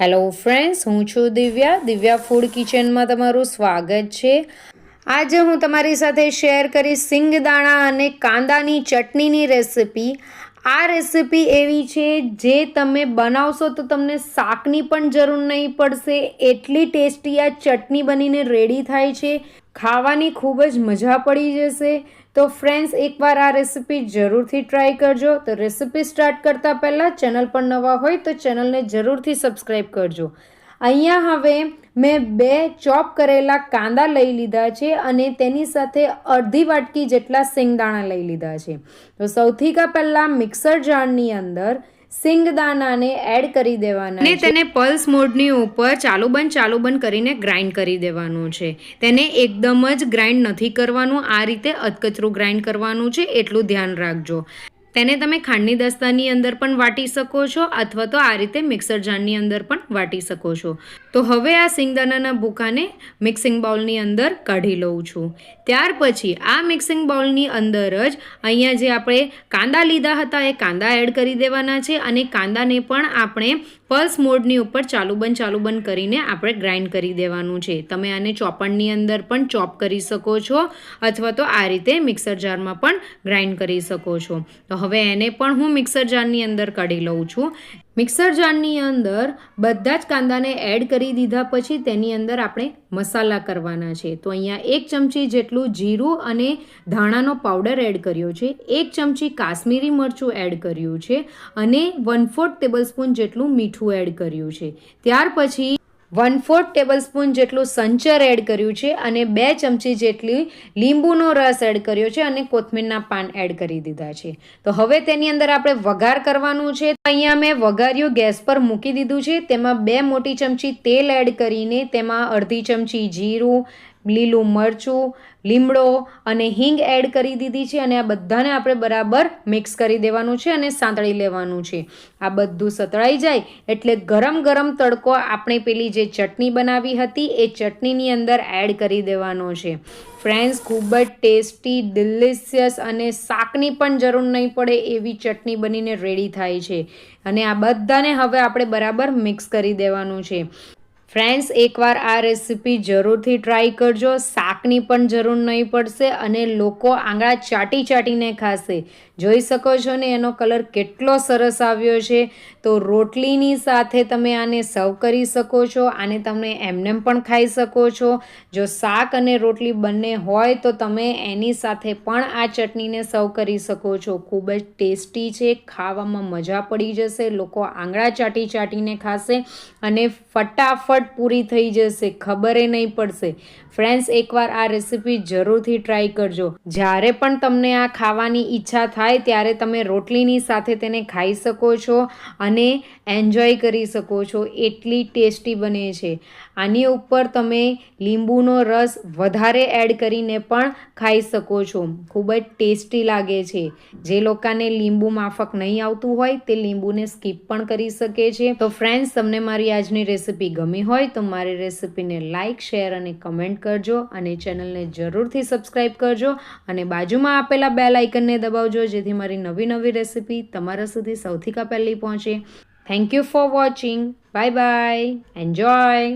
Hello friends હું છું Divya. Divya food કિચનમાં તમારું સ્વાગત છે. આજે હું તમારી સાથે શેર કરીશ સિંગદાણા અને કાંદાની ચટણીની રેસિપી. આ રેસિપી એવી છે જે તમે બનાવશો તો તમને શાકની પણ જરૂર નહીં પડશે. એટલી ટેસ્ટી આ ચટણી બનીને રેડી થાય છે. ખાવાની ખૂબ જ મજા પડી જશે. તો ફ્રેન્ડ્સ એકવાર આ રેસિપી જરૂરથી ટ્રાય કરજો. તો રેસિપી સ્ટાર્ટ કરતાં પહેલાં ચેનલ પર નવા હોય તો ચેનલને જરૂરથી સબસ્ક્રાઈબ કરજો. અહીંયા હવે મેં બે ચોપ કરેલા કાંદા લઈ લીધા છે અને તેની સાથે અડધી વાટકી જેટલા સિંગદાણા લઈ લીધા છે. તો સૌથી કા પહેલાં મિક્સર જારની અંદર સિંગદાણાને એડ કરી દેવાના અને તેને પલ્સ મોડની ઉપર ચાલુ બંધ ચાલુ બંધ કરીને ગ્રાઇન્ડ કરી દેવાનું છે. તેને એકદમ જ ગ્રાઇન્ડ નથી કરવાનું. આ રીતે અધકચરું ગ્રાઇન્ડ કરવાનું છે. એટલું ધ્યાન રાખજો. તેને તમે ખાંડની દસ્તાની અંદર પણ વાટી શકો છો અથવા તો આ રીતે મિક્સર જારની અંદર પણ વાટી શકો છો. તો હવે આ સિંગદાણાના ભૂકાને મિક્સિંગ બાઉલની અંદર કાઢી લઉં છું. ત્યાર પછી આ મિક્સિંગ બાઉલની અંદર જ અહીંયા જે આપણે કાંદા લીધા હતા એ કાંદા એડ કરી દેવાના છે અને કાંદાને પણ આપણે પલ્સ મોડની ઉપર ચાલુ બંધ ચાલુ બંધ કરીને આપણે ગ્રાઇન્ડ કરી દેવાનું છે. તમે આને ચોપણની અંદર પણ ચોપ કરી શકો છો અથવા તો આ રીતે મિક્સર જારમાં પણ ગ્રાઇન્ડ કરી શકો છો. તો હવે એને પણ હું મિક્સર જારની અંદર કાઢી લઉં છું. મિક્સર જારની અંદર બધા જ કાંદાને એડ કરી દીધા પછી તેની અંદર આપણે મસાલા કરવાના છે. તો અહીંયા એક ચમચી જેટલું જીરું અને ધાણાનો પાવડર એડ કર્યો છે. એક ચમચી કાશ્મીરી મરચું એડ કર્યું છે. અને વન ફોર્થ ટેબલ સ્પૂન જેટલું મીઠું એડ કર્યું છે. ત્યાર પછી વન ફોર્થ ટેબલ સ્પૂન જેટલું સંચર એડ કર્યું છે અને બે ચમચી જેટલી લીંબુનો રસ એડ કર્યો છે અને કોથમીરના પાન એડ કરી દીધા છે. તો હવે તેની અંદર આપણે વઘાર કરવાનું છે. અહીંયા મેં વઘાર્યું ગેસ પર મૂકી દીધું છે. તેમાં બે મોટી ચમચી તેલ એડ કરીને તેમાં અડધી ચમચી જીરું લીલું મરચું, લીમડો અને હિંગ એડ કરી દીધી છે અને આ બધાને આપણે બરાબર મિક્સ કરી દેવાનું છે અને સાંતળી લેવાનું છે. આ બધું સતળાઈ જાય એટલે ગરમ ગરમ તડકો આપણે પેલી જે ચટણી બનાવી હતી એ ચટણીની અંદર એડ કરી દેવાનો છે. ફ્રેન્ડ્સ ખૂબ જ ટેસ્ટી ડિલિશિયસ અને શાકની પણ જરૂર નહીં પડે એવી ચટણી બનીને રેડી થાય છે. અને આ બધાને હવે આપણે બરાબર મિક્સ કરી દેવાનું છે. ફ્રેન્ડ્સ, એકવાર આ રેસીપી જરૂરથી ટ્રાય કરજો. શાકની પણ જરૂર નહીં પડશે અને લોકો આંગળા ચાટી ચાટીને ખાશે. જોઈ શકો છો ને, એનો કલર કેટલો સરસ આવ્યો છે. તો રોટલીની સાથે તમે આને સર્વ કરી શકો છો, આને તમે એમનેમ પણ ખાઈ શકો છો. જો શાક અને રોટલી બંને હોય તો તમે એની સાથે પણ આ ચટણીને સર્વ કરી શકો છો. ખૂબ જ ટેસ્ટી છે, ખાવામાં મજા પડી જશે, લોકો આંગળા ચાટી ચાટીને ખાશે અને ફટાફટ ફટાફટ પૂરી થઈ જશે, ખબર નહીં પડશે. ફ્રેન્ડ્સ, એકવાર આ રેસીપી જરૂરથી ટ્રાય કરજો. જ્યારે પણ તમને આ ખાવાની ઈચ્છા થાય, ત્યારે તમે રોટલીની સાથે તેને ખાઈ શકો છો અને એન્જોય કરી શકો છો. એટલી ટેસ્ટી બને છે. આની ઉપર તમે લીંબુનો રસ વધારે એડ કરીને પણ ખાઈ શકો છો. ખૂબ જ ટેસ્ટી લાગે છે. જે લોકોને લીંબુ માફક નહીં આવતું હોય, તે લીંબુને સ્કીપ પણ કરી શકે છે. તો ફ્રેન્ડ્સ, તમને મારી આજની રેસીપી ગમી હોય તો મારી રેસિપીને લાઇક શેર અને કમેન્ટ કરજો અને ચેનલને જરૂરથી સબસ્ક્રાઈબ કરજો અને બાજુમાં આપેલા બે લાઇકનને દબાવજો જેથી મારી નવી નવી રેસિપી તમારા સુધી સૌથી પહેલી પહોંચે. Thank you for watching bye bye enjoy